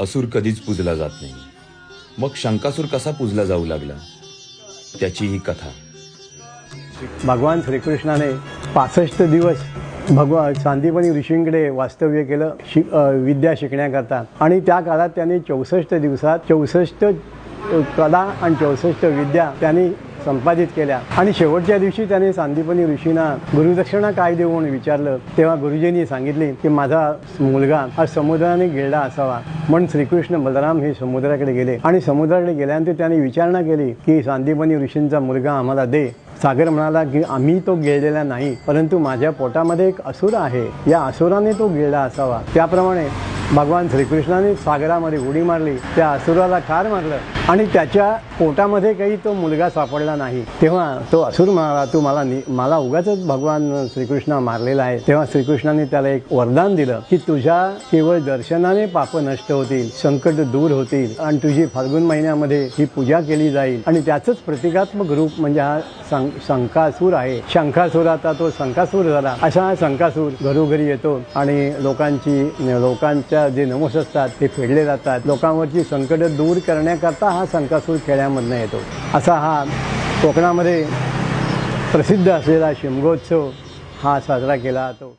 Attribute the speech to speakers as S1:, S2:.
S1: असुर कधीच पूजला जात नाही. मग शंकासूर कसा पूजला जाऊ लागला? त्याची ही कथा.
S2: भगवान श्रीकृष्णाने पासष्ट दिवस भगवान सांदीपनी ऋषींकडे वास्तव्य केलं शिक विद्या शिकण्याकरता. आणि त्या काळात त्यांनी चौसष्ट दिवसात चौसष्ट कला आणि चौसष्ट विद्या त्यांनी संपादित केल्या. आणि शेवटच्या दिवशी त्याने सांदीपनी ऋषींना गुरुदक्षिणा काय देऊ म्हणून विचारलं तेव्हा गुरुजींनी सांगितले की माझा मुलगा हा समुद्राने गेला असावा. म्हणून श्रीकृष्ण बलराम हे समुद्राकडे गेले. आणि समुद्राकडे गेल्यानंतर त्यांनी विचारणा केली की सांदीपनी ऋषींचा मुलगा आम्हाला दे. सागर म्हणाला की आम्ही तो गिळलेला नाही परंतु माझ्या पोटामध्ये एक असुर आहे. या असुराने तो गिळला असावा. त्याप्रमाणे भगवान श्रीकृष्णाने सागरामध्ये उडी मारली त्या असुराला ठार मारलं आणि त्याच्या पोटामध्ये काही तो मुलगा सापडला नाही. तेव्हा तो असुर म्हणाला तू मला नि- मला उगाच भगवान श्रीकृष्ण मारलेला आहे. तेव्हा श्रीकृष्णाने त्याला एक वरदान दिलं की तुझ्या केवळ दर्शनाने पाप नष्ट होतील संकट दूर होतील आणि तुझी फाल्गुन महिन्यामध्ये ही पूजा केली जाईल. आणि त्याचंच प्रतिकात्मक रूप म्हणजे हा शंकासूर आहे. शंकासूर आता तो शंकासूर झाला. असा हा शंकासूर घरोघरी येतो आणि लोकांची लोकांच्या जे नमोस असतात ते फेडले जातात. लोकांवरची संकट दूर करण्याकरता हा शंकासूर खेड्यामधनं येतो. असा हा कोकणामध्ये प्रसिद्ध असलेला शिमगोत्सव हा साजरा केला जातो.